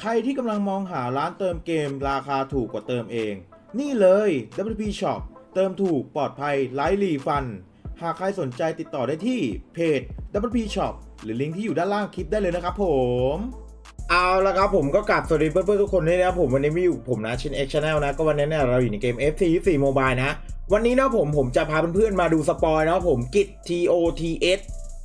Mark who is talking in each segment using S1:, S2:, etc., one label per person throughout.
S1: ใครที่กำลังมองหาร้านเติมเกมราคาถูกกว่าเติมเอง นี่เลย WP Shop เติมถูกปลอดภัยไร้รีฟัน หากใครสนใจติดต่อได้ที่เพจ WP Shop หรือลิงก์ที่อยู่ด้านล่างคลิปได้เลยนะครับผมเอาละครับผมก็กลับสวัสดีเพื่อนๆทุกคนด้วยนะครับผมวันนี้มีอยู่ผมนะชิน X Channel นะ ก็วันนี้เนี่ยเราอยู่ในเกม FC 24 Mobile นะ วันนี้นะผมผมจะพาเพื่อนๆมาดูสปอยนะครับผมกิจ TOTS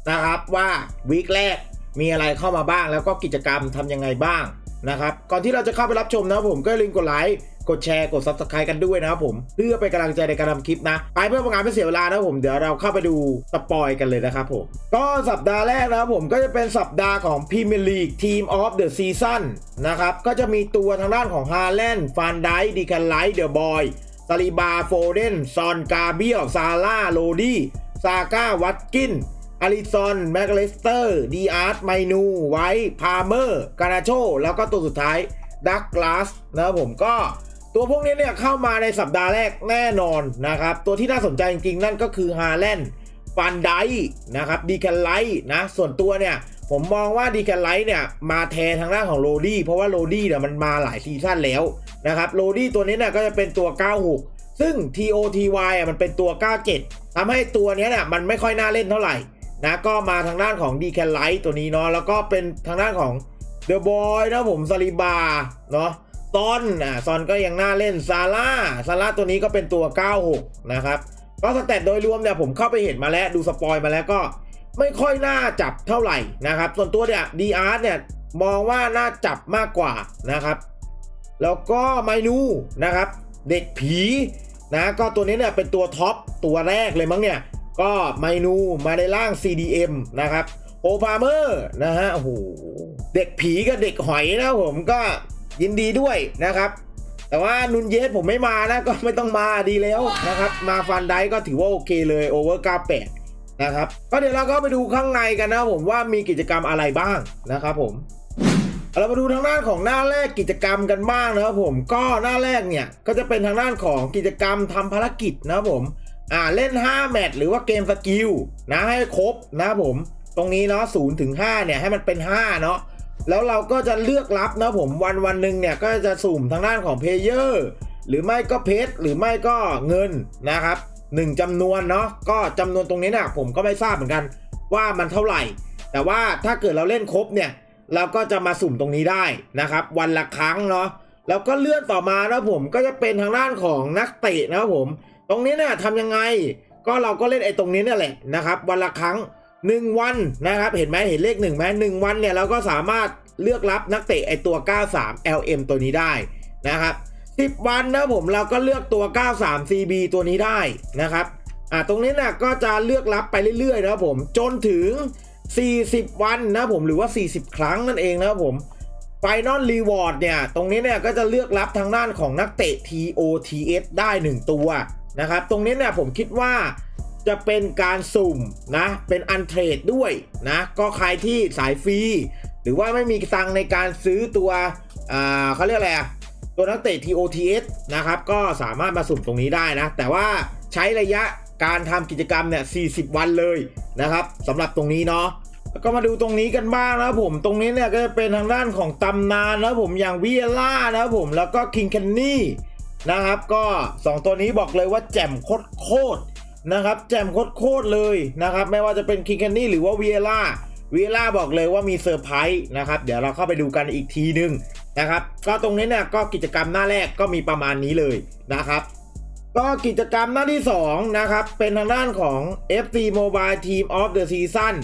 S1: นะครับว่าวีคแรกมีอะไรเข้ามาบ้างแล้วก็กิจกรรมทำยังไงบ้าง นะครับก่อนที่เราจะเข้าไปรับชมนะครับผมก็ลืมกดไลค์กดแชร์กด Subscribe กันด้วยนะครับผมเพื่อเป็นกำลังใจในการทำคลิปนะ ไปเพื่อประงานไม่เสียเวลานะครับผมเดี๋ยวเราเข้าไปดูสปอยกันเลยนะครับผมก็สัปดาห์แรกนะครับผมก็จะเป็นสัปดาห์ของ Premier League Team of the Season นะครับก็จะมีตัวทางด้านของฮาแลนด์ฟานไดดีคันไลท์เดอะบอยซาลิบาโฟเดนซอนกาเบียลซาร่าโรดี้ซาก้าวัตกิน อาริซอนแมกเลสเตอร์ดีอาร์ตไมนู ไวท์พาร์เมอร์ กานาโช แล้วก็ตัวสุดท้ายดักลาสนะครับผมก็ตัวพวกนี้เนี่ยเข้ามาในสัปดาห์แรกแน่นอนนะครับ ตัวที่น่าสนใจจริงๆ นั่นก็คือฮาแลนด์ฟันไดนะครับดีแคนไลท์นะ ส่วนตัวเนี่ย ผมมองว่าดีแคนไลท์เนี่ย มาแทนทางด้านของโรดี้เพราะว่าโรดี้เนี่ยมันมาหลายซีซั่นแล้วนะครับโรดี้ตัวนี้เนี่ยก็จะเป็นตัว 96 ซึ่ง TOTY อะมันเป็นตัว 97ทำให้ตัวนี้เนี่ยมันไม่ค่อยน่าเล่นเท่าไหร่ นะก็มาทางด้านของดีแคนไลท์ตัวนี้เนาะแล้วก็เป็นทางด้านของเดอะบอยนะผมซาลิบาเนาะซอนอะซอนก็ยังน่าเล่นซาร่าซาร่าตัวนี้ก็เป็นตัว 96 นะครับ ก็สแตทโดยรวมเนี่ยผมเข้าไปเห็นมาแล้วดูสปอยมาแล้วก็ไม่ค่อยน่าจับเท่าไหร่นะครับ ส่วนตัวเนี่ยดีอาร์เนี่ยมองว่าน่าจับมากกว่านะครับ แล้วก็ไมนูนะครับ เด็กผีนะก็ตัวนี้เนี่ยเป็นตัวท็อปตัวแรกเลยมั้งเนี่ย ก็ไมนูมาในร่าง CDM นะครับโอพาเมอร์นะฮะโอ้โหเด็กผีกับเด็กหอยนะผมก็ยินดีด้วยนะครับ แต่ว่านุนเยสผมไม่มานะ ก็ไม่ต้องมาดีแล้วนะครับ มาฟันไดก็ถือว่าโอเคเลยโอเวอร์98นะครับ ก็เดี๋ยวเราก็ไปดูข้างในกันนะผมว่ามีกิจกรรมอะไรบ้างนะครับผมเรามาดูทางด้านของหน้าแรกกิจกรรมกันบ้างนะครับผมก็หน้าแรกเนี่ยก็จะเป็นทางด้านของกิจกรรมทำภารกิจนะครับผม อ่าเล่น 5 แมตช์หรือว่าเกมสกิลนะให้ครบนะผม ตรงนี้เนาะ0ถึง5เนี่ยให้มันเป็น 5 เนาะแล้วเราก็จะเลือกรับนะผมวันวันหนึ่งเนี่ยก็จะสุ่มทางด้านของเพลเยอร์หรือไม่ก็เพชรหรือไม่ก็เงินนะครับหนึ่งจำนวนเนาะก็จำนวนตรงนี้เนี่ยผมก็ไม่ทราบเหมือนกันว่ามันเท่าไหร่ แต่ว่าถ้าเกิดเราเล่นครบเนี่ยเราก็จะมาสุ่มตรงนี้ได้นะครับ วันละครั้งเนาะแล้วก็เลื่อนต่อมานะผมก็จะเป็นทางด้านของนักเตะนะครับผม ตรงนี้เนี่ยทำยังไงก็เราก็เล่นไอ้ตรงนี้นี่แหละนะครับ วันละครั้ง 1 วันนะครับ เห็นไหมเห็นเลข1ไหมหนึ่งวันเนี่ยเราก็สามารถเลือกรับนักเตะไอตัว 93 LM ตัวนี้ได้นะครับ10 วันนะผมเราก็เลือกตัว 93 CB ตัวนี้ได้นะครับอ่าตรงนี้นะก็จะเลือกรับไปเรื่อยๆนะผมจนถึง 40 วันนะผมหรือว่า 40 ครั้งนั่นเองนะครับผม Final Reward เนี่ยตรงนี้เนี่ยก็จะเลือกรับทางด้านของนักเตะ TOTS ได้ 1 ตัว นะครับ ตรงนี้เนี่ยผมคิดว่าจะเป็นการสุ่มนะ เป็นอันเทรดด้วยนะ ก็ใครที่สายฟรี หรือว่าไม่มีตังในการซื้อตัวอ่าเขาเรียกอะไรอะตัวนักเตะ TOTS นะครับ ก็สามารถมาสุ่มตรงนี้ได้นะ แต่ว่าใช้ระยะการทำกิจกรรมเนี่ย 40 วันเลยนะครับสำหรับตรงนี้เนาะแล้วก็มาดูตรงนี้กันบ้างนะครับผมตรงนี้เนี่ยก็จะเป็นทางด้านของตำนานนะครับผมอย่างวิเอล่านะครับผมแล้วก็คิงแคนนี่ นะครับ ก็ 2 ตัวนี้บอกเลยว่าแจ่มโคตรโคตรนะครับ แจ่มโคตรโคตรเลยนะครับ ไม่ว่าจะเป็นคิงแคนนี่หรือว่าวิเอล่าวิเอล่าบอกเลยว่ามีเซอร์ไพรส์นะครับ เดี๋ยวเราเข้าไปดูกันอีกทีนึงนะครับ ก็ตรงนี้เนี่ยก็กิจกรรมหน้าแรกก็มีประมาณนี้เลยนะครับก็กิจกรรมหน้าที่ 2 นะครับ เป็นทางด้านของ FC Mobile Team of the Season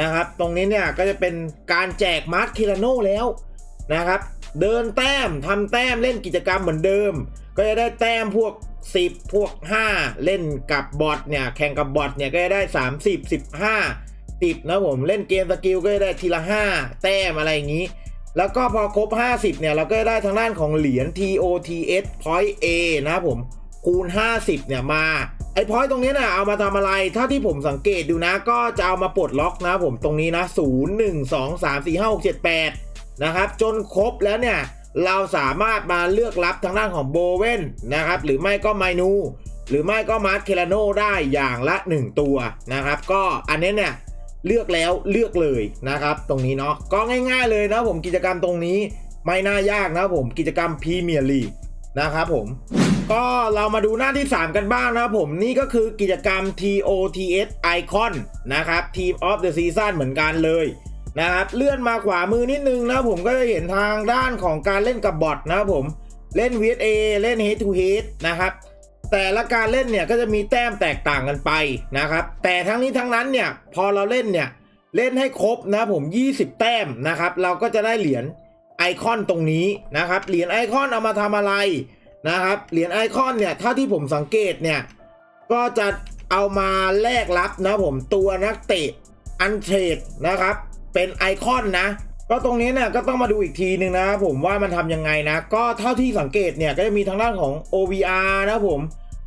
S1: นะครับ ตรงนี้เนี่ยก็จะเป็นการแจกมาร์คคิราโนแล้วนะครับ เดินแต้มทำแต้มเล่นกิจกรรมเหมือนเดิม ก็จะได้แต้มพวก 10 พวก 5 เล่นกับบอทเนี่ย แข่งกับบอทเนี่ยก็จะได้ 30 15 10นะผมเล่นเกมสกิลก็จะได้ทีละ 5 แต้มอะไรอย่างนี้ แล้วก็พอครบ 50 เนี่ย เราก็จะได้ทางด้านของเหรียญ TOTS Point A นะผมคูณ 50 เนี่ยมาไอ้พอยต์ตรงนี้นะเอามาทำอะไร ถ้าที่ผมสังเกตดูนะ ก็จะเอามาปลดล็อกนะผมตรงนี้นะ 0 1 2 3 4 5 6 7 8 นะครับ จนครบแล้วเนี่ย เราสามารถมาเลือกรับทางด้านของโบเวนนะครับ หรือไม่ก็ไมนู หรือไม่ก็มาร์คเคลาโนได้อย่างละ 1 ตัวนะครับ ก็อันนี้เนี่ยเลือกแล้วเลือกเลยนะครับ ตรงนี้เนาะก็ง่าย ๆเลยนะผมกิจกรรมตรงนี้ไม่น่ายากนะผมกิจกรรมพรีเมียร์ลีกนะครับผมก็เรามาดูหน้าที่ 3 กันบ้างนะครับผมนี่ก็คือกิจกรรม TOTS Icon นะครับ Team of the Season เหมือนกันเลย นะครับเลื่อนมาขวามือนิดนึงนะผมก็จะเห็นทางด้านของการเล่นกับบอทนะครับผมเล่น VSA เล่น Head to Head นะครับแต่ละการเล่นเนี่ยก็จะมีแต้มแตกต่างกันไปนะครับ แต่ทั้งนี้ทั้งนั้นเนี่ยพอเราเล่นเนี่ยเล่นให้ครบนะผม 20 แต้มนะครับ เราก็จะได้เหรียญไอคอนตรงนี้นะครับ เหรียญไอคอนเอามาทำอะไรนะครับ เหรียญไอคอนเนี่ยเท่าที่ผมสังเกตเนี่ยก็จะเอามาแลกรับนะผมตัวนักเตะอันเทรดนะครับ เป็นไอคอนนะ ก็ตรงนี้เนี่ยก็ต้องมาดูอีกทีหนึ่งนะผมว่ามันทำยังไงนะ ก็เท่าที่สังเกตเนี่ยก็จะมีทางด้านของ OVR นะผม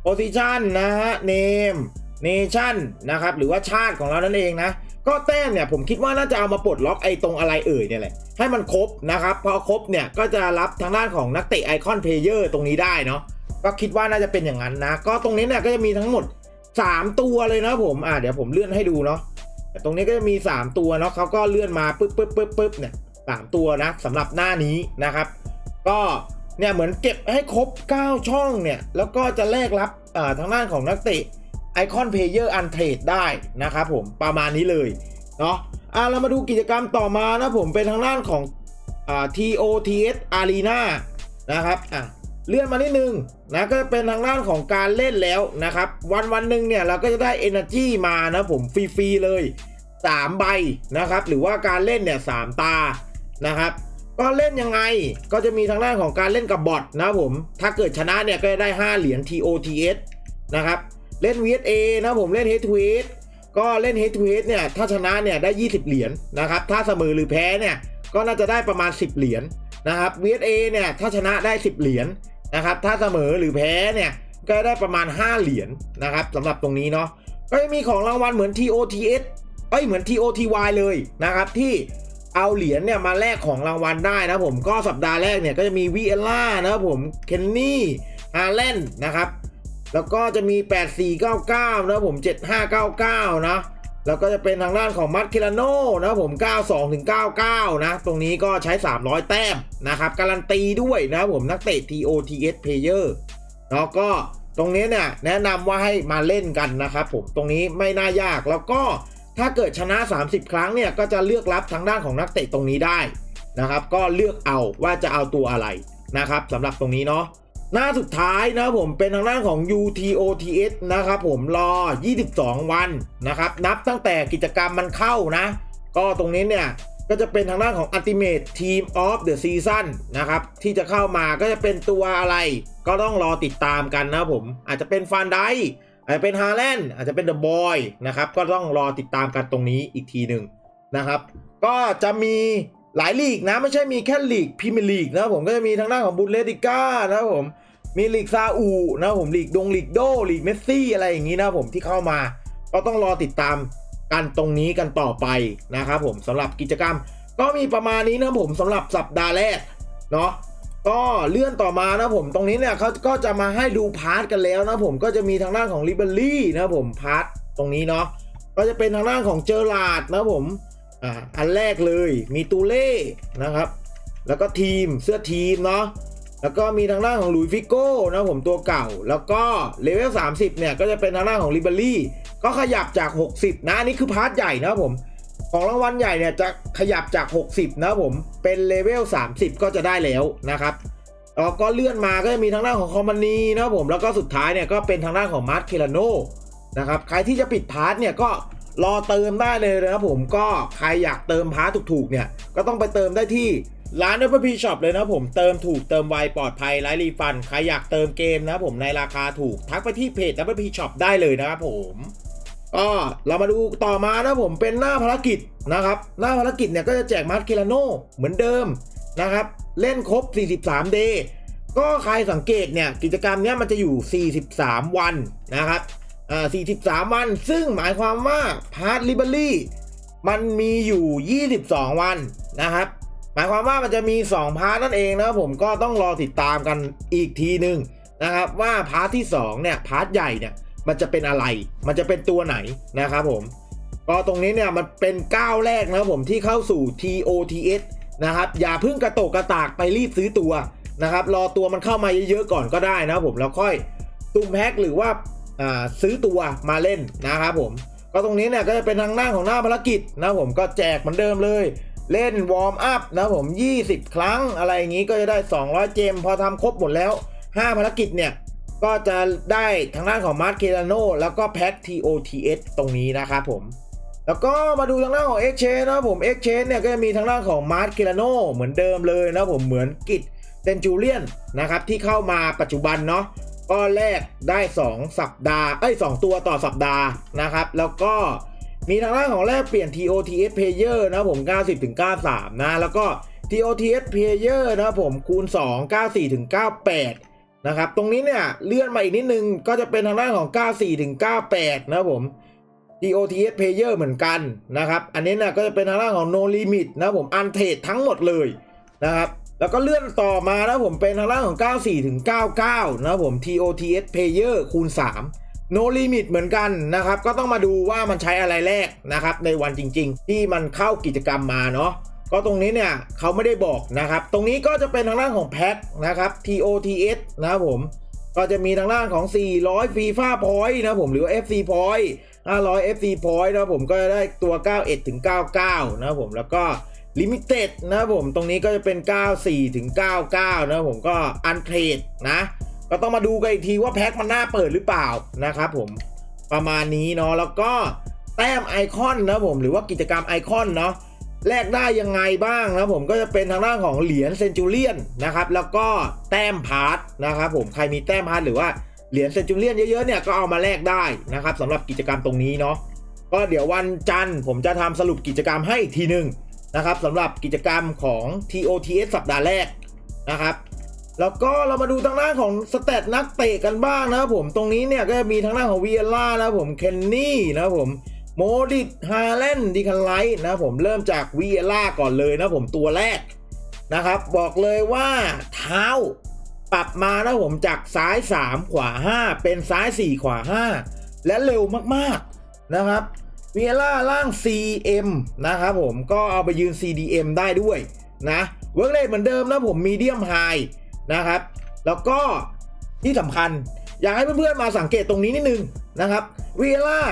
S1: position นะฮะ name nation นะครับหรือว่าชาติของเรานั่นเองนะ ก็แต้มเนี่ยผมคิดว่าน่าจะเอามาปลดล็อกไอ้ตรงอะไรเอ่ยเนี่ยแหละให้มันครบนะครับพอครบเนี่ยก็จะรับทางด้านของนักเตะไอคอนเพลเยอร์ตรงนี้ได้เนาะก็คิดว่าน่าจะเป็นอย่างนั้นนะ ก็ตรงนี้เนี่ยก็จะมีทั้งหมด 3 ตัวเลยนะผมอ่าเดี๋ยวผมเลื่อนให้ดูเนาะ แต่ตรงนี้ก็จะมี 3 ตัวเนาะเขาก็เลื่อนมาปึ๊บปึ๊บปึ๊บปึ๊บเนี่ยสามตัวนะสำหรับหน้านี้นะครับ ก็เนี่ยเหมือนเก็บให้ครบ 9 ช่องเนี่ย แล้วก็จะแลกรับทางด้านของนักเตะไอคอนเพลเยอร์อันเทรดได้นะครับผมประมาณนี้เลยเนาะอ่าเรามาดูกิจกรรมต่อมานะผมเป็นทางด้านของอ่า TOTS Arena นะครับอะ เลื่อนมานิดนึงนะก็เป็นทางด้านของการเล่นแล้วนะครับ วันวันหนึ่งเนี่ยเราก็จะได้ Energy มานะผมฟรีๆเลย 3 ใบนะครับ หรือว่าการเล่นเนี่ยสามตานะครับก็เล่นยังไงก็จะมีทางด้านของการเล่นกับบอทนะผม ถ้าเกิดชนะเนี่ยก็จะได้ 5 เหรียญ TOTS นะครับ เล่น VSA นะผมเล่น Head to Head ก็เล่น Head to Head เนี่ยถ้าชนะเนี่ยได้ 20 เหรียญนะครับ ถ้าเสมอหรือแพ้เนี่ยก็น่าจะได้ประมาณ 10 เหรียญนะครับ VSA เนี่ยถ้าชนะได้ 10 เหรียญ นะครับ ถ้าเสมอหรือแพ้เนี่ย ก็ได้ประมาณ 5 เหรียญนะครับสำหรับตรงนี้เนาะก็จะมีของรางวัลเหมือน TOTS เอ้ยเหมือน TOTY เลยนะครับ ที่เอาเหรียญเนี่ยมาแลกของรางวัลได้นะผมก็สัปดาห์แรกเนี่ยก็จะมีวีเอล่านะครับผมเคนนี่ฮาเลนนะครับ แล้วก็จะมี 8499 นะผม 7599 นะ แล้วก็จะเป็นทางด้านของมัตเคลาโนนะผม 92ถึง99 นะ ตรงนี้ก็ใช้ 300 แต้มนะครับ การันตีด้วยนะผมนักเตะ TOTS Player แล้วก็ตรงนี้เนี่ยแนะนำว่าให้มาเล่นกันนะครับผมตรงนี้ไม่น่ายากแล้วก็ถ้าเกิดชนะ 30 ครั้งเนี่ยก็จะเลือกรับทางด้านของนักเตะตรงนี้ได้นะครับ ก็เลือกเอาว่าจะเอาตัวอะไรนะครับสำหรับตรงนี้เนาะ หน้าสุดท้ายนะครับผมเป็นทางด้านของ UTOTS นะครับผมรอ 22 วันนะครับ นับตั้งแต่กิจกรรมมันเข้านะ ก็ตรงนี้เนี่ย ก็จะเป็นทางด้านของ Ultimate Team of the Season นะครับ ที่จะเข้ามาก็จะเป็นตัวอะไร ก็ต้องรอติดตามกันนะผม อาจจะเป็นฟานไดอาจจะเป็นฮาแลนด์อาจจะเป็นเดอะบอยนะครับ ก็ต้องรอติดตามกันตรงนี้อีกทีหนึ่งนะครับ ก็จะมีหลายลีกนะ ไม่ใช่มีแค่ลีกพรีเมียร์ลีกนะผมก็จะมีทางด้านของบุนเลติก้านะครับผม มีลีกซาอูนะผมลีกดงลีกโดลีกเมสซี่อะไรอย่างนี้นะผมที่เข้ามา ก็ต้องรอติดตามกันตรงนี้กันต่อไปนะครับผมสำหรับกิจกรรม ก็มีประมาณนี้นะผมสำหรับสัปดาห์แรกเนาะก็เลื่อนต่อมานะผมตรงนี้เนี่ยเขาก็จะมาให้ดูพาร์ทกันแล้วนะผมก็จะมีทางด้านของลิเบอรี่นะผมพาร์ทตรงนี้เนาะก็จะเป็นทางด้านของเจอราดนะผมอ่าอันแรกเลยมีตูเล่นะครับ แล้วก็ทีมเสื้อทีมเนาะ แล้วก็มีทางด้านของลุยฟิโก้นะผมตัวเก่า แล้วก็เลเวล 30 เนี่ย ก็จะเป็นทางด้านของลิเบอรี่ก็ขยับจาก 60 นะอันนี้คือพาร์ทใหญ่นะผมของรางวัลใหญ่เนี่ยจะขยับจาก 60 นะผมเป็นเลเวล 30 ก็จะได้แล้วนะครับแล้วก็เลื่อนมาก็จะมีทางด้านของคอมมานีนะผมแล้วก็สุดท้ายเนี่ยก็เป็นทางด้านของมาร์คเคลาโนนะครับใครที่จะปิดพาร์ทเนี่ยก็รอเติมได้เลยนะครับผมก็ใครอยากเติมพาร์ทถูกๆเนี่ยก็ต้องไปเติมได้ที่ ร้าน w p Shop เลยนะผมเติมถูกเติมไวปลอดภัยไร้รีฟัน ใครอยากเติมเกมนะผมในราคาถูก ทักไปที่เพจ w p Shop ได้เลยนะครับผมก็เรามาดูต่อมานะผมเป็นหน้าภารกิจนะครับ หน้าภารกิจเนี่ยก็จะแจกมาร์คเคลาโนเหมือนเดิมนะครับ เล่นครบ 43 เดย์ก็ใครสังเกตเนี่ยกิจกรรมเนี้ยมันจะอยู่ 43 วันนะครับอ่า43 วัน ซึ่งหมายความว่าพาร์ทลิเบอรี่มันมีอยู่ 22 วันนะครับ หมายความว่ามันจะมี 2 พาร์ทนั่นเองนะครับผมก็ต้องรอติดตามกันอีกทีหนึ่งนะครับว่าพาร์ทที่2เนี่ยพาร์ทใหญ่เนี่ยมันจะเป็นอะไร มันจะเป็นตัวไหนนะครับผมก็ตรงนี้เนี่ยมันเป็นก้าวแรกนะครับผมที่เข้าสู่ TOTS
S2: นะครับอย่าเพิ่งกระโตกกระตากไปรีบซื้อตัวนะครับรอตัวมันเข้ามาเยอะๆก่อนก็ได้นะครับผมแล้วค่อยตุ้มแพ็คหรือว่าาซื้อตัวมาเล่นนะครับผมก็ตรงนี้เนี่ยก็จะเป็นทางหน้าของหน้าภารกิจนะผมก็แจกเหมือนเดิมเลย เล่นวอร์มอัพนะผม 20 ครั้งอะไรอย่างนี้ก็จะได้ 200 เจม พอทำครบหมดแล้ว 5 ภารกิจเนี่ย ก็จะได้ทางด้านของมาร์ k เค a โนแล้วก็แพ็ค TOTS ตรงนี้นะครับผม แล้วก็มาดูทางด้านของ Exchange นะผม Exchange เนี่ยก็จะมีทางด้านของมาร์ k เค a โนเหมือนเดิมเลยนะผมเหมือนกิจเซนจูเลียนนะครับที่เข้ามาปัจจุบันเนาะก็แลกได้ 2 สัปดาห์เอ้ย2ตัวต่อสัปดาห์นะครับ แล้วก็ มีทางด้านของแลกเปลี่ยน TOTS Player นะผม 90ถึง93 นะ แล้วก็ TOTS Player นะผมคูณ 2 94ถึง98 นะครับ ตรงนี้เนี่ย เลื่อนมาอีกนิดนึง ก็จะเป็นทางด้านของ 94ถึง98 นะผม DOTS Player เหมือนกันนะครับ อันนี้เนี่ยก็จะเป็นทางด้านของ No Limit นะผมอันเทรดทั้งหมดเลยนะครับ แล้วก็เลื่อนต่อมานะผมเป็นทางด้านของ 94ถึง99 นะผม TOTS Player คูณ 3 No Limit เหมือนกันนะครับ ก็ต้องมาดูว่ามันใช้อะไรแรกนะครับ ในวันจริง ๆ ที่มันเข้ากิจกรรมมาเนาะก็ตรงนี้เนี่ยเขาไม่ได้บอกนะครับ ตรงนี้ก็จะเป็นทางด้านของแพ็คนะครับ TOTS นะครับผมก็จะมีทางด้านของ 400 FIFA Point นะผมหรือ FC Point 500 FC Point นะผมก็จะได้ตัว 91ถึง99 นะผมแล้วก็ Limited นะผมตรงนี้ก็จะเป็น 94ถึง99 นะผมก็อันเทรดนะ ก็ต้องมาดูกันอีกทีว่าแพ็คมันน่าเปิดหรือเปล่านะครับผมประมาณนี้เนาะแล้วก็แต้มไอคอนนะผมหรือว่ากิจกรรมไอคอนเนาะแลกได้ยังไงบ้างนะผมก็จะเป็นทางด้านของเหรียญเซนจูเลียนนะครับแล้วก็แต้มพาร์ทนะครับผมใครมีแต้มพาร์ทหรือว่าเหรียญเซนจูเลียนเยอะๆเนี่ยก็เอามาแลกได้นะครับสำหรับกิจกรรมตรงนี้เนาะก็เดี๋ยววันจันทร์ผมจะทำสรุปกิจกรรมให้อีกทีหนึ่งนะครับสำหรับกิจกรรมของ TOTS สัปดาห์แรกนะครับ แล้วก็เรามาดูทางด้านของสเตตนักเตะกันบ้างนะครับผมตรงนี้เนี่ยก็จะมีทางด้านของวีเอล่านะครับผมเคนนี่นะครับผมโมดิตฮาเลนดิคันไลท์นะผมเริ่มจากวีเอล่าก่อนเลยนะผมตัวแรกนะครับ บอกเลยว่าเท้าปรับมานะผมจากซ้าย 3 ขวา 5 เป็นซ้าย 4 ขวา 5 และเร็วมากๆนะครับวีเอล่าล่าง CM นะครับผมก็เอาไปยืน CDM ได้ด้วยนะเวิร์กเลทเหมือนเดิมนะผมมีเดียมไฮ นะครับ แล้วก็ที่สำคัญ อยากให้เพื่อนๆมาสังเกตตรงนี้นิดนึงนะครับวีเอล่า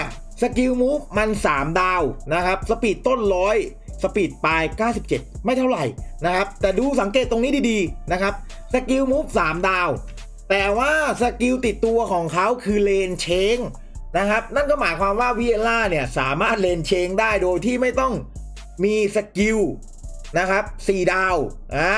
S2: สกิลมูฟมัน 3 ดาวนะครับ สปีดต้นร้อยสปีดปลาย 97 ไม่เท่าไหร่นะครับ แต่ดูสังเกตตรงนี้ดีๆนะครับสกิลมูฟ3ดาว แต่ว่าสกิลติดตัวของเขาคือเลนเชงนะครับนั่นก็หมายความว่าวีเอล่าเนี่ยสามารถเลนเชงได้โดยที่ไม่ต้องมีสกิลนะครับ4ดาวอ่า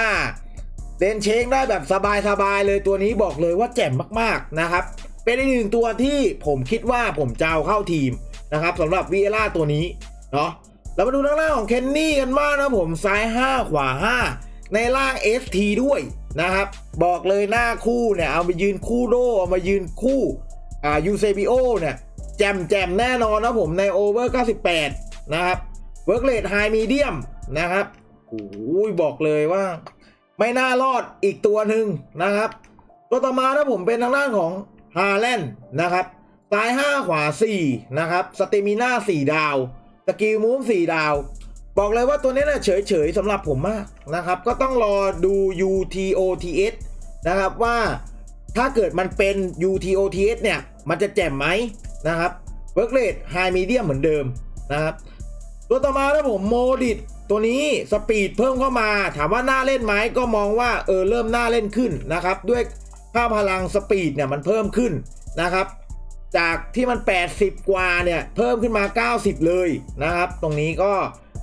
S2: เลนเชงได้แบบสบายๆเลยตัวนี้บอกเลยว่าแจ่มมากๆนะครับ เป็นอีกหนึ่งตัวที่ผมคิดว่าผมจะเอาเข้าทีมนะครับสำหรับวีเอล่าตัวนี้เนาะเรามาดูทางล่างของเคนนี่กันบ้างนะผมซ้าย 5 ขวา 5 ในล่าง ST ด้วยนะครับ บอกเลยหน้าคู่เนี่ย เอาไปยืนคู่โดเอามายืนคู่อ่ายูเซบิโอเนี่ยแจมแจมแน่นอนนะผมในโอเวอร์ 98 นะครับเวิร์กเลดไฮมีเดียมนะครับโอ้ยบอกเลยว่า ไม่น่ารอดอีกตัวหนึ่งนะครับ ตัวต่อมานะผมเป็นทางด้านของฮาแลนด์นะครับซ้าย 5 ขวา 4 นะครับสเตมิน่า4 ดาวสกิลมูฟ4 ดาว บอกเลยว่าตัวนี้นะเฉยๆสำหรับผมมากนะครับ ก็ต้องรอดู UTOTS นะครับว่าถ้าเกิดมันเป็น UTOTS เนี่ย มันจะแจ่มไหมนะครับเวิร์กเลดไฮมีเดียมเหมือนเดิมนะครับ ตัวต่อมานะผมโมดิต ตัวนี้สปีดเพิ่มเข้ามา ถามว่าน่าเล่นไหมก็มองว่าเออเริ่มน่าเล่นขึ้นนะครับ ด้วยค่าพลังสปีดเนี่ยมันเพิ่มขึ้นนะครับ จากที่มัน 80 กว่าเนี่ยเพิ่มขึ้นมา 90 เลยนะครับ ตรงนี้ก็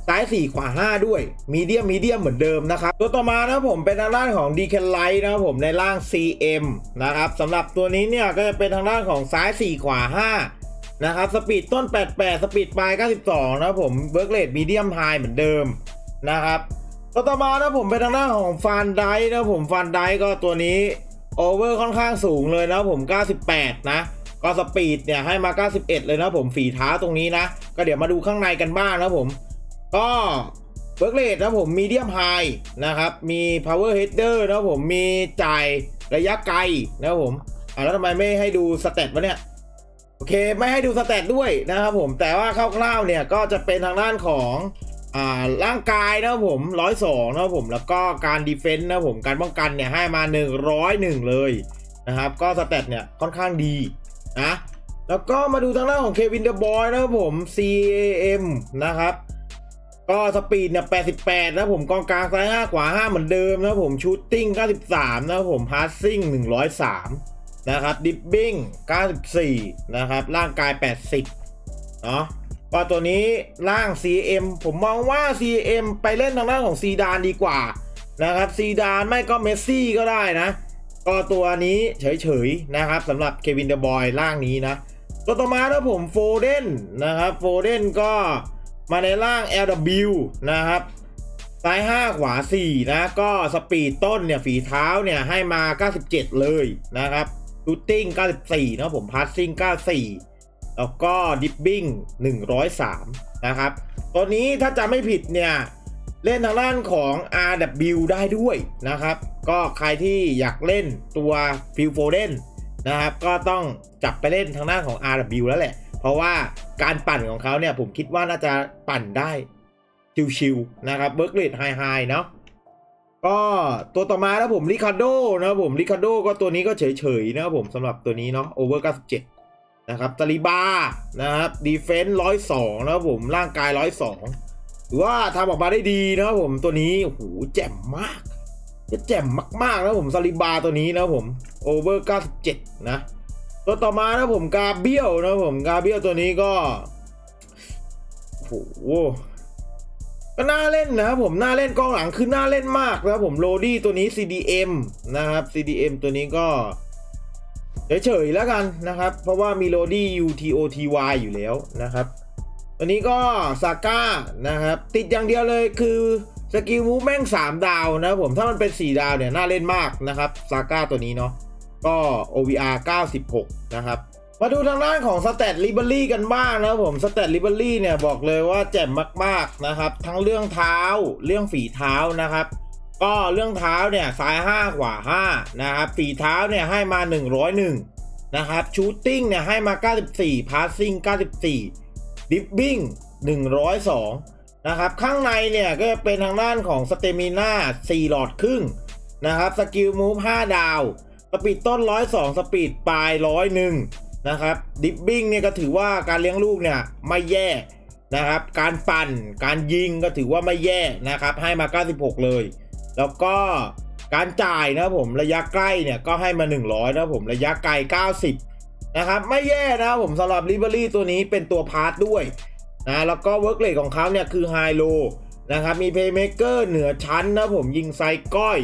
S2: ซ้าย 4 ขวา 5 ด้วยมีเดียมมีเดียมเหมือนเดิมนะครับ ตัวต่อมานะผมเป็นทางด้านของ d k l i g h t นะครับผมในร่าง CM นะครับสำหรับตัวนี้เนี่ยก็จะเป็นทางด้านของซ้าย 4 ขวา 5 นะครับสปีดต้น 88 สปีดปลาย 92 นะผมเบิร์กเลดมีเดียมไฮเหมือนเดิมนะครับตัวต่อมานะผมเป็นทางด้าของฟันไดนะผมฟันไดก็ตัวนี้โอเวอร์ค่อนข้างสูงเลยนะผม 98 นะก็สปีดเนี่ยให้มา 91 เลยนะผมฝีเท้าตรงนี้นะ ก็เดี๋ยวมาดูข้างในกันบ้างนะผม ก็เบิร์กเลดนะผมมีเดียมไฮนะครับมี power header นะผมมีจ่ายระยะไกลนะผมอ่าแล้วทำไมไม่ให้ดูสเตตวะเนี่ย โอเคไม่ให้ดูสแตทด้วยนะครับผมแต่ว่าคร่าวๆเนี่ยก็จะเป็นทางด้านของอ่าร่างกายนะครับผมร้อยสองนะครับผมแล้วก็การดีเฟนต์นะครับผมการป้องกันเนี่ยให้มา 101 เลยนะครับก็สเตตเนี่ยค่อนข้างดีนะแล้วก็มาดูทางด้านของเควินเดอะบอยนะครับผม CAM นะครับก็สปีดเนี่ย88 นะผมกองกลางซ้าย 5 ขวา 5 เหมือนเดิมนะผมชูตติ้ง 93 นะผมพาสซิ่ง 103 นะครับดิฟบิ้ง94 นะครับ ร่างกาย 80 เนาะก็ตัวนี้ร่าง CM ผมมองว่า CM ไปเล่นทางด้านของซีดานดีกว่านะครับซีดานไม่ก็เมสซี่ก็ได้นะ ก็ตัวนี้เฉยๆนะครับสำหรับเควินเดอะบอยร่างนี้นะ ตัวต่อมานะผมโฟเดนนะครับโฟเดนก็มาในร่าง LW นะครับซ้าย 5 ขวา 4 นะ ก็สปีดต้นเนี่ย ฝีเท้าเนี่ย ให้มา 97 เลยนะครับ ชูตติ้ง94 นะผมพาสซิ่ง94 แล้วก็ดิฟบิ้ง103 นะครับตัวนี้ถ้าจำไม่ผิดเนี่ยเล่นทางด้านของ RW ได้ด้วยนะครับ ก็ใครที่อยากเล่นตัวฟิลโฟเดนนะครับ ก็ต้องจับไปเล่นทางด้านของ RW แล้วแหละ เพราะว่าการปั่นของเขาเนี่ยผมคิดว่าน่าจะปั่นได้ชิวๆนะครับเบิร์กเลดไฮไฮเนาะ ก็ตัวต่อมานะผมริคาโดนะครับผมริคาโดก็ตัวนี้ก็เฉยๆนะครับผมสำหรับตัวนี้เนาะโอเวอร์97นะครับตาลิบานะครับดีเฟนส์ร้อยสองนะครับผมร่างกายร้อยสองถือว่าทำออกมาได้ดีนะครับผมตัวนี้โอ้โหแจ่มมากจะแจ่มมากๆนะผมซาลิบาตัวนี้นะผมโอเวอร์97 นะ ตัวต่อมานะผมกาเบียลนะผมกาเบียลตัวนี้ก็โอ้โห ก็น่าเล่นนะครับผมน่าเล่นกองหลังคือน่าเล่นมากนะครับผมโรดี้ตัวนี้ CDM นะครับ CDM ตัวนี้ก็เฉยๆแล้วกันนะครับ เพราะว่ามีโรดี้ UTOTY อยู่แล้วนะครับตัวนี้ก็ซาก้านะครับ ติดอย่างเดียวเลยคือสกิลมูฟแม่ง 3 ดาวนะผมถ้ามันเป็น 4 ดาวเนี่ย น่าเล่นมากนะครับซาก้าตัวนี้เนาะก็ OVR 96 นะครับ มาดูทางด้านของสเตตลิเบอรี่กันบ้างนะครับผมสเตตลิเบอรี่เนี่ยบอกเลยว่าแจ่มมากๆนะครับ ทั้งเรื่องเท้าเรื่องฝีเท้านะครับ ก็เรื่องเท้าเนี่ยซ้าย 5 ขวา 5 นะครับ ฝีเท้าเนี่ยให้มา 101 นะครับชูตติ้งเนี่ยให้มา 94พาสซิ่ง94 ดิฟบิ้ง102 นะครับ ข้างในเนี่ยก็เป็นทางด้านของสเตมิน่า4หลอดครึ่งนะครับสกิลมูฟ5ดาว สปีดต้น 102 สปีดปลาย 101 นะครับดิฟบิ้งเนี่ยก็ถือว่าการเลี้ยงลูกเนี่ยไม่แย่นะครับ การปั่นการยิงก็ถือว่าไม่แย่นะครับ ให้มา 96 เลย แล้วก็การจ่ายนะผมระยะใกล้เนี่ยก็ให้มา 100 นะผมระยะไกล 90 นะครับไม่แย่นะผมสำหรับลิเบอรี่ตัวนี้เป็นตัวพาร์ทด้วยนะแล้วก็เวิร์กเลทของเขาเนี่ยคือไฮโลนะครับมีเพย์เมเกอร์เหนือชั้นนะผมยิงไซก้อย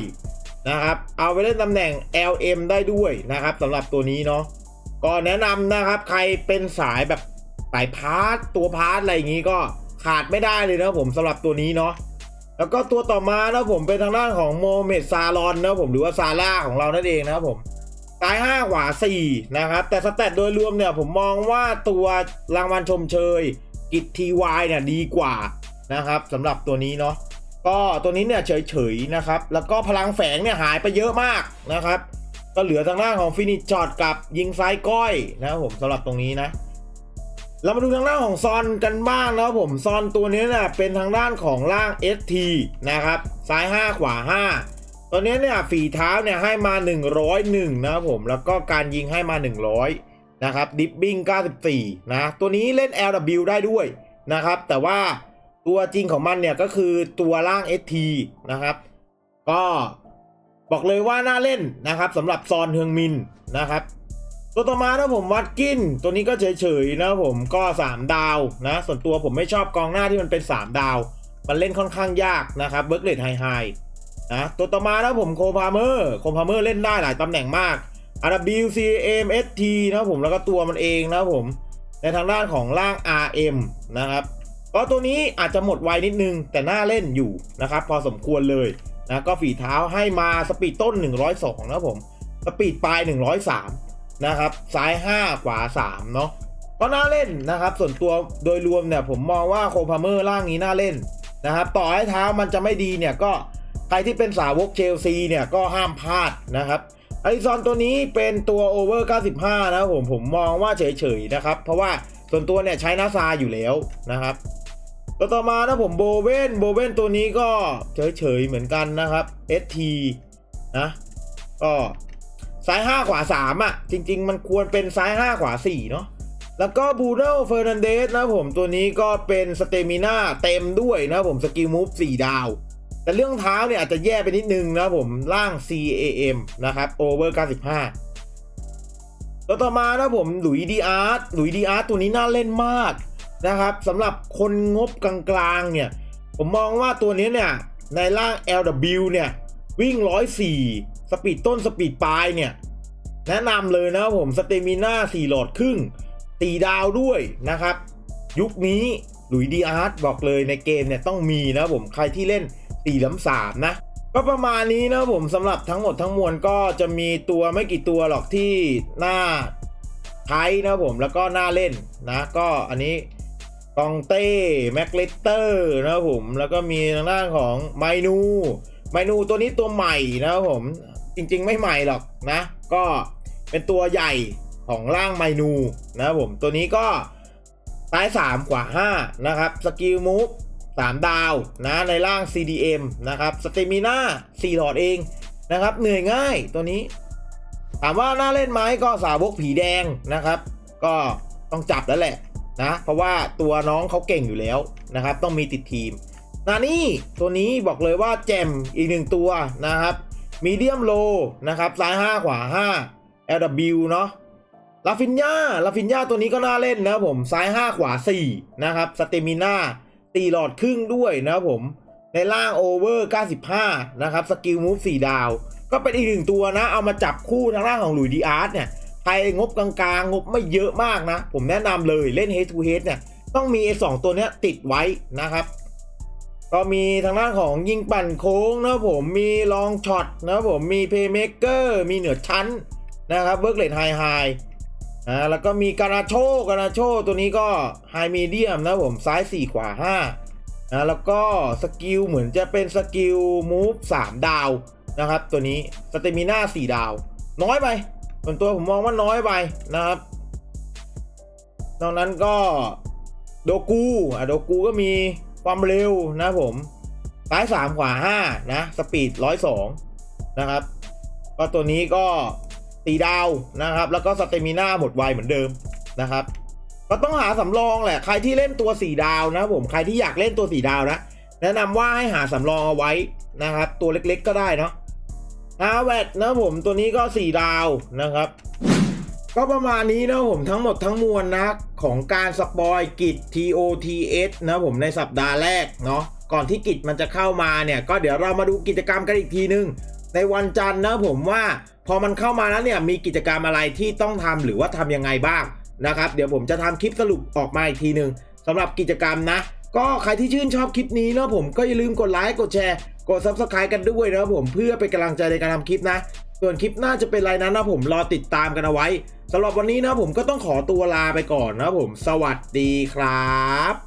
S2: นะครับเอาไปเล่นตำแหน่ง LM ได้ด้วยนะครับสำหรับตัวนี้เนาะ ก็แนะนำนะครับใครเป็นสายแบบสายพาร์ทตัวพาร์ทอะไรอย่างนี้ก็ขาดไม่ได้เลยนะผมสำหรับตัวนี้เนาะแล้วก็ตัวต่อมานะผมเป็นทางด้านของโมเมดซาลอนนะผมหรือว่าซาร่าของเรานั่นเองนะครับผมซ้าย5ขวา4นะครับแต่สแตทโดยรวมเนี่ยผมมองว่าตัวรางวัลชมเชยกิจทีวายเนี่ยดีกว่านะครับสำหรับตัวนี้เนาะก็ตัวนี้เนี่ยเฉยๆนะครับแล้วก็พลังแฝงเนี่ยหายไปเยอะมากนะครับ ก็เหลือทางด้านของฟินิชช็อตกับยิงซ้ายก้อยนะครับผมสำหรับตรงนี้นะ เรามาดูทางด้านของซอนกันบ้างนะครับผมซอนตัวนี้เนี่ยเป็นทางด้านของล่าง ST นะครับซ้าย 5 ขวา 5 ตัวนี้เนี่ยฝีเท้าเนี่ยให้มา 101 นะครับผมแล้วก็การยิงให้มา 100 นะครับดิฟบิ้ง94 นะ ตัวนี้เล่น LW ได้ด้วยนะครับ แต่ว่าตัวจริงของมันเนี่ยก็คือตัวล่าง ST นะครับ ก็ บอกเลยว่าน่าเล่นนะครับสำหรับซอนเฮืองมินนะครับ ตัวต่อมานะผมวัดกิน ตัวนี้ก็เฉยๆนะผมก็ 3 ดาวนะ ส่วนตัวผมไม่ชอบกองหน้าที่มันเป็น 3 ดาว มันเล่นค่อนข้างยากนะครับเบิร์กเลดไฮไฮนะตัวต่อมานะผมโคพาเมอร์โคพาเมอร์เล่นได้หลายตำแหน่งมาก RW CM ST นะผมแล้วก็ตัวมันเองนะผมในทางด้านของล่าง RM นะครับก็ตัวนี้อาจจะหมดไวนิดนึงแต่น่าเล่นอยู่นะครับพอสมควรเลย นะก็ฝีเท้าให้มาสปีดต้น 102นะผมสปีดปลาย 103 นะครับ ซ้าย 5 ขวา 3 เนาะก็น่าเล่นนะครับ ส่วนตัวโดยรวมเนี่ยผมมองว่าโคพาเมอร์ร่างนี้น่าเล่นนะครับต่อให้เท้ามันจะไม่ดีเนี่ยก็ใครที่เป็นสาวกเชลซีเนี่ยก็ห้ามพลาดนะครับไอซอนตัวนี้เป็นตัวโอเวอร์95 นะผมผมมองว่าเฉยๆนะครับ เพราะว่าส่วนตัวเนี่ยใช้นาซาอยู่แล้วนะครับ ตัวต่อมานะผมโบเวนโบเวนตัวนี้ก็เฉยๆเหมือนกันนะครับ ST นะก็ซ้าย 5 ขวา 3 อะ จริง ๆ มันควรเป็นซ้าย 5 ขวา 4 เนาะแล้วก็บูโนเฟอร์นันเดสนะผมตัวนี้ก็เป็นสเตมิน่าเต็มด้วยนะผมสกิลมูฟ4ดาว แต่เรื่องเท้าเนี่ยอาจจะแย่ไปนิดนึงนะผมล่าง CAM นะครับโอเวอร์95ตัวต่อมานะผมหลุยดีอาร์ตหลุยดีอาร์ตตัวนี้น่าเล่นมาก นะครับสำหรับคนงบกลางๆเนี่ย ผมมองว่าตัวนี้เนี่ย ในร่าง LW เนี่ย วิ่ง 104 สปีดต้นสปีดปลายเนี่ย แนะนำเลยนะผมสเตมิน่า4หลอดครึ่ง ตีดาวด้วยนะครับ ยุคนี้หลุยดีอาร์ตบอกเลยในเกมเนี่ยต้องมีนะผมใครที่เล่นตีล้ำสามนะ ก็ประมาณนี้นะผมสำหรับทั้งหมดทั้งมวลก็จะมีตัวไม่กี่ตัวหรอกที่หน้าใช้นะผมแล้วก็หน้าเล่นนะ ก็อันนี้ กองเต้แม็กเลสเตอร์นะผมแล้วก็มีทางด้านของไมนูไมนูตัวนี้ตัวใหม่นะครับผมจริงๆไม่ใหม่หรอกนะ ก็เป็นตัวใหญ่ของร่างไมนูนะครับผมตัวนี้ก็ซ้าย3ขวา5นะครับสกิลมูฟ3ดาวนะในร่าง CDM นะครับสเตมิน่า4หลอดเองนะครับเหนื่อยง่ายตัวนี้ ถามว่าน่าเล่นไหมก็สาวกผีแดงนะครับ ก็ต้องจับแล้วแหละ นะเพราะว่าตัวน้องเขาเก่งอยู่แล้วนะครับ ต้องมีติดทีมนานี่ตัวนี้บอกเลยว่าแจมอีกหนึ่งตัวนะครับมีเดียมโลนะครับซ้าย 5 ขวา 5 LW เนาะลาฟินยาลาฟินยาตัวนี้ก็น่าเล่นนะผมซ้าย 5 ขวา 4 นะครับสเตมิน่าตีหลอดครึ่งด้วยนะผม ในล่างโอเวอร์ 95 นะครับ สกิลมูฟ4ดาว ก็เป็นอีกหนึ่งตัวนะ เอามาจับคู่ทางล่างของหลุยดีอาร์ตเนี่ย ใครงบกลางๆ งบไม่เยอะมากนะ ผมแนะนำเลยเล่น head to head เนี่ย ต้องมีไอ้สองตัวเนี้ยติดไว้นะครับก็มีทางด้านของยิงปั่นโค้งนะผมมีลองช็อตนะผมมีเพย์เมเกอร์มีเหนือชั้นนะครับเวิร์กเลดไฮไฮอ่าแล้วก็มีการาโชการาโชตัวนี้ก็ไฮมีเดียมนะผมซ้าย 4 ขวา5นะแล้วก็สกิลเหมือนจะเป็นสกิลมูฟ3ดาวนะครับตัวนี้สเตมิน่า4ดาว น้อยไป ส่วนตัวผมมองว่าน้อยไปนะครับนอกนั้นก็โดกูอะโดกูก็มีความเร็วนะผมซ้าย 3 ขวา 5 นะ สปีด 102 นะครับ ก็ตัวนี้ก็ตีดาวนะครับ แล้วก็สเตมิน่าหมดไวเหมือนเดิมนะครับ ก็ต้องหาสำรองแหละ ใครที่เล่นตัว 4 ดาวนะผม ใครที่อยากเล่นตัว 4 ดาวนะ แนะนำว่าให้หาสำรองเอาไว้นะครับ ตัวเล็กๆก็ได้เนาะ ฮาแวดนะผมตัวนี้ก็ 4 ดาวนะครับ ก็ประมาณนี้นะผมทั้งหมดทั้งมวลนะของการสปอยกิจ TOTS นะผมในสัปดาห์แรกเนาะก่อนที่กิจมันจะเข้ามาเนี่ย ก็เดี๋ยวเรามาดูกิจกรรมกันอีกทีนึง ในวันจันทร์นะผมว่าพอมันเข้ามาแล้วเนี่ยมีกิจกรรมอะไรที่ต้องทำหรือว่าทำยังไงบ้างนะครับ เดี๋ยวผมจะทำคลิปสรุปออกมาอีกทีนึงสำหรับกิจกรรมนะ ก็ใครที่ชื่นชอบคลิปนี้นะผมก็อย่าลืมกดไลค์กดแชร์ กด Subscribe กันด้วยนะผมเพื่อเป็นกำลังใจในการทำคลิปนะ ส่วนคลิปหน้าจะเป็นไรนั้นนะผมรอติดตามกันเอาไว้สำหรับวันนี้นะผมก็ต้องขอตัวลาไปก่อนนะผม สวัสดีครับ